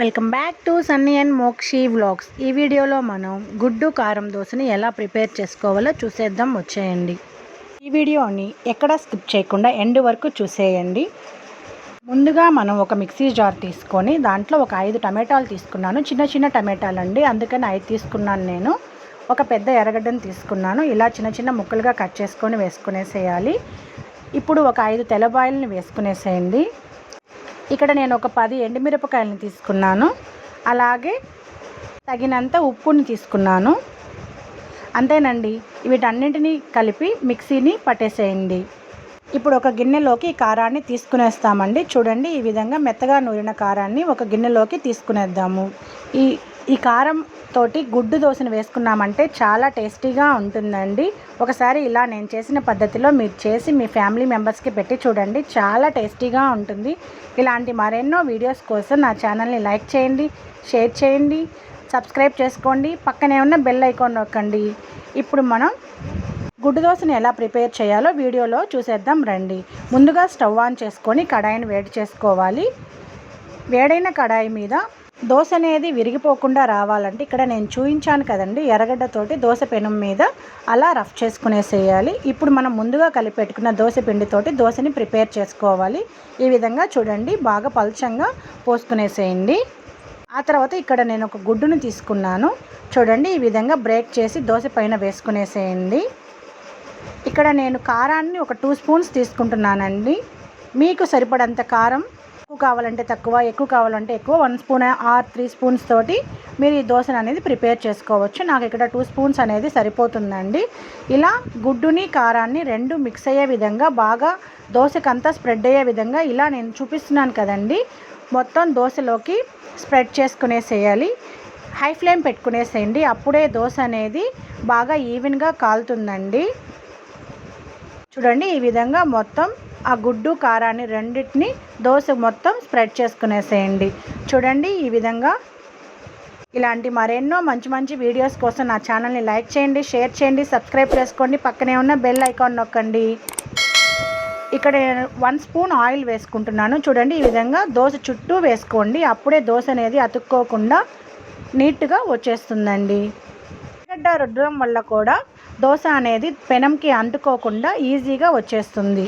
Welcome back to Sunny and Mokshi vlogs. ఈ వీడియోలో మనం గుడ్డు కారం దోశని ఎలా ప్రిపేర్ చేసుకోవాలో చూసేద్దాం వచ్చేయండి. ఈ వీడియోని ఎక్కడ స్కిప్ చేయకుండా ఎండ్ వరకు చూసేయండి. ముందుగా మనం ఒక మిక్సీ జార్ తీసుకొని దాంట్లో ఒక ఐదు టమాటాలు తీసుకున్నాను. చిన్న చిన్న టమాటాలు అండి అందుకని ఐదు తీసుకున్నాను నేను. ఒక పెద్ద ఎర్రగడ్డను తీసుకున్నాను. ఇలా చిన్న చిన్న ముక్కలుగా కట్ చేసుకొని వేసుకునేసేయాలి. ఇప్పుడు ఒక ఐదు తెల్లబాయిల్ని వేసుకునేసేయండి. ఇక్కడ నేను ఒక పది ఎండుమిరపకాయలని తీసుకున్నాను. అలాగే తగినంత ఉప్పుని తీసుకున్నాను. అంతేనండి వీటన్నింటినీ కలిపి మిక్సీని పట్టేసేయండి. ఇప్పుడు ఒక గిన్నెలోకి కారాన్ని తీసుకునేస్తామండి. చూడండి ఈ విధంగా మెత్తగా నూరిన కారాన్ని ఒక గిన్నెలోకి తీసుకునేద్దాము. ఈ ఈ కారం తోటి గుడ్డు దోశను వేసుకున్నామంటే చాలా టేస్టీగా ఉంటుందండి. ఒకసారి ఇలా నేను చేసిన పద్ధతిలో మీరు చేసి మీ ఫ్యామిలీ మెంబర్స్కి పెట్టి చూడండి. చాలా టేస్టీగా ఉంటుంది. ఇలాంటి మరెన్నో వీడియోస్ కోసం నా ఛానల్ని లైక్ చేయండి షేర్ చేయండి సబ్స్క్రైబ్ చేసుకోండి. పక్కనే ఉన్న బెల్ ఐకాన్ నొక్కండి. ఇప్పుడు మనం గుడ్డు దోశను ఎలా ప్రిపేర్ చేయాలో వీడియోలో చూసేద్దాం రండి. ముందుగా స్టవ్ ఆన్ చేసుకొని కడాయిని వేడి చేసుకోవాలి. వేడైన కడాయి మీద దోశ అనేది విరిగిపోకుండా రావాలంటే ఇక్కడ నేను చూపించాను కదండి ఎర్రగడ్డతోటి దోశ పెనం మీద అలా రఫ్ చేసుకునేసేయాలి. ఇప్పుడు మనం ముందుగా కలిపెట్టుకున్న దోశ పిండితోటి దోశని ప్రిపేర్ చేసుకోవాలి. ఈ విధంగా చూడండి బాగా పల్చంగా పోసుకునేసేయండి. ఆ తర్వాత ఇక్కడ నేను ఒక గుడ్డును తీసుకున్నాను. చూడండి ఈ విధంగా బ్రేక్ చేసి దోశ పైన వేసుకునేసేయండి. ఇక్కడ నేను కారాన్ని ఒక టూ స్పూన్స్ తీసుకుంటున్నానండి. మీకు సరిపడంత కారం తక్కువ కావాలంటే తక్కువ ఎక్కువ కావాలంటే ఎక్కువ. One spoon or three spoons తోటి మీరు ఈ దోశను అనేది ప్రిపేర్ చేసుకోవచ్చు. నాకు ఇక్కడ టూ స్పూన్స్ అనేది సరిపోతుందండి. ఇలా గుడ్డుని కారాన్ని రెండు మిక్స్ అయ్యే విధంగా బాగా దోశకంతా స్ప్రెడ్ అయ్యే విధంగా ఇలా నేను చూపిస్తున్నాను కదండి. మొత్తం దోశలోకి స్ప్రెడ్ చేసుకునేసేయాలి. హై ఫ్లేమ్ పెట్టుకునేసేయండి. అప్పుడే దోశ అనేది బాగా ఈవెన్గా కాలుతుందండి. చూడండి ఈ విధంగా మొత్తం ఆ గుడ్డు కారాన్ని రెండింటిని దోశ మొత్తం స్ప్రెడ్ చేసుకునేసేయండి. చూడండి ఈ విధంగా ఇలాంటి మరెన్నో మంచి మంచి వీడియోస్ కోసం నా ఛానల్ని లైక్ చేయండి షేర్ చేయండి సబ్స్క్రైబ్ చేసుకోండి. పక్కనే ఉన్న బెల్ ఐకాన్ నొక్కండి. ఇక్కడ వన్ స్పూన్ ఆయిల్ వేసుకుంటున్నాను. చూడండి ఈ విధంగా దోశ చుట్టూ వేసుకోండి. అప్పుడే దోశ అనేది అతుక్కోకుండా నీట్గా వచ్చేస్తుందండి. గడ్డ రుద్దడం వల్ల కూడా దోశ అనేది పెనంకి అంటుకోకుండా ఈజీగా వచ్చేస్తుంది.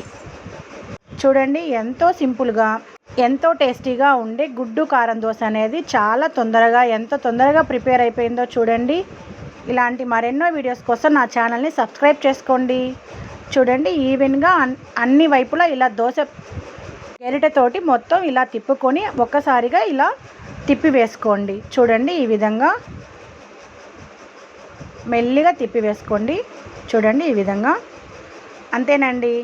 చూడండి ఎంతో సింపుల్గా ఎంతో టేస్టీగా ఉండే గుడ్డు కారం దోశ అనేది చాలా తొందరగా ఎంత తొందరగా ప్రిపేర్ అయిపోయిందో చూడండి. ఇలాంటి మరెన్నో వీడియోస్ కోసం నా ఛానల్ని సబ్స్క్రైబ్ చేసుకోండి. చూడండి ఈవెన్గా అన్ని వైపులా ఇలా దోశ గెరిటతోటి మొత్తం ఇలా తిప్పుకొని ఒక్కసారిగా ఇలా తిప్పి వేసుకోండి చూడండి ఈ విధంగా మెల్లిగా తిప్పి వేసుకోండి చూడండి ఈ విధంగా అంతేనండి.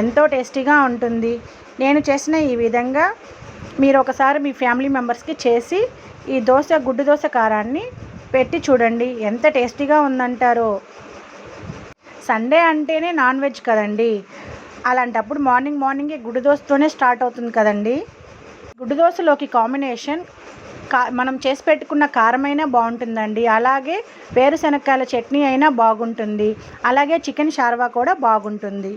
ఎంతో టేస్టీగా ఉంటుంది. నేను చేసిన ఈ విధంగా మీరు ఒకసారి మీ ఫ్యామిలీ మెంబర్స్కి చేసి ఈ దోశ గుడ్డు దోశ కారాన్ని పెట్టి చూడండి. ఎంత టేస్టీగా ఉందంటారో. సండే అంటేనే నాన్ వెజ్ కదండి. అలాంటప్పుడు మార్నింగ్ మార్నింగే గుడ్డు దోశతోనే స్టార్ట్ అవుతుంది కదండి. గుడ్డు దోశలోకి కాంబినేషన్ కా మనం చేసి పెట్టుకున్న కారమైనా బాగుంటుందండి. అలాగే వేరుశనక్కాయల చట్నీ అయినా బాగుంటుంది. అలాగే చికెన్ షార్వా కూడా బాగుంటుంది.